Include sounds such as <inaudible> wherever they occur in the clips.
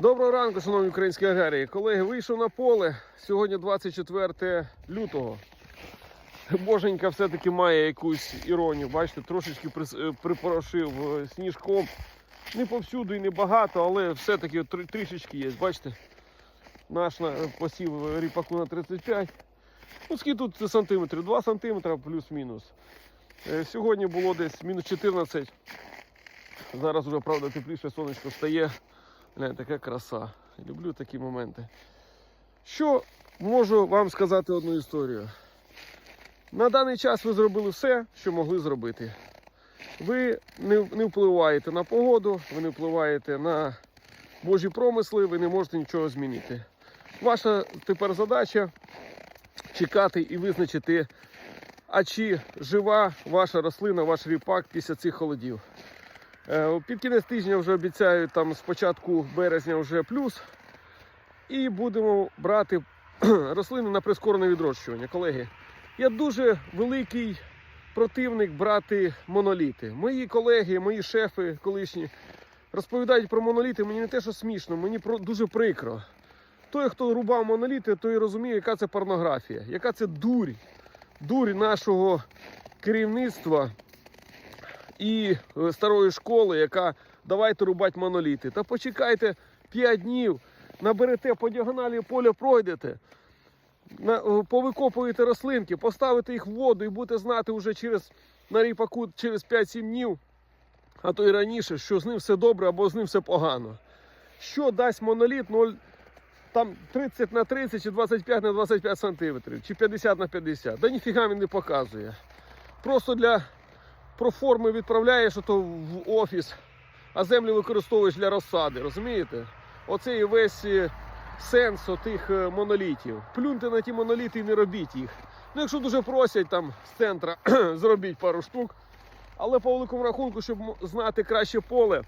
Доброго ранку, шановні українські аграрії. Колеги, вийшов на поле. Сьогодні 24 лютого. Боженька все-таки має якусь іронію. Бачите, трошечки е, припорошив е, сніжком. Не повсюду і не багато, але все-таки трішечки є. Бачите, наш посів ріпаку на 35. Ну, скільки тут сантиметрів? 2 сантиметри плюс-мінус. Е, Сьогодні було десь мінус 14. Зараз вже, правда, тепліше сонечко стає. Глянь, така краса. Люблю такі моменти. Що можу вам сказати одну історію? На даний час ви зробили все, що могли зробити. Ви не, не впливаєте на погоду, ви не впливаєте на Божі промисли, ви не можете нічого змінити. Ваша тепер задача чекати і визначити, а чи жива ваша рослина, ваш ріпак після цих холодів. Е, Під кінець тижня вже обіцяють там з початку березня вже плюс. І будемо брати <clears throat> рослини на прискорене відрощування. Колеги, я дуже великий противник брати моноліти. Мої колеги, мої шефи колишні розповідають про моноліти. Мені не те, що смішно, мені дуже прикро. Той, хто рубав моноліти, той розуміє, яка це порнографія, яка це дурь, дурь нашого керівництва і е, старої школи, яка давайте рубати моноліти. Та почекайте 5 днів, наберете по діагоналі поля, пройдете, е, повикопуєте рослинки, поставите їх в воду і будете знати вже через на ріпаку через 5-7 днів, а то і раніше, що з ним все добре або з ним все погано. Що дасть моноліт 0, там 30 на 30 чи 25 на 25 сантиметрів, чи 50 на 50. Да ніфіга він не показує. Просто для проформи відправляєш ото в офіс, а землю використовуєш для розсади, розумієте? Оце і весь е, сенс отих е, монолітів. Плюньте на ті моноліти і не робіть їх. Ну, якщо дуже просять там з центра, <clears throat> зробіть пару штук. Але по великому рахунку, щоб знати краще поле,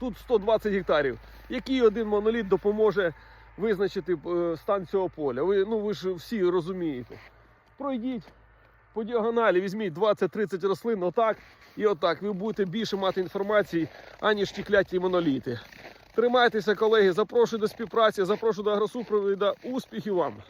тут 120 гектарів. Який один моноліт допоможе визначити е, стан цього поля? Ви, ну, ви ж всі розумієте. Пройдіть по діагоналі, візьміть 20-30 рослин, отак і отак. Ви будете більше мати інформації, аніж ті кляті моноліти. Тримайтеся, колеги, запрошую до співпраці, запрошую до агросупровіда. Успіхів вам!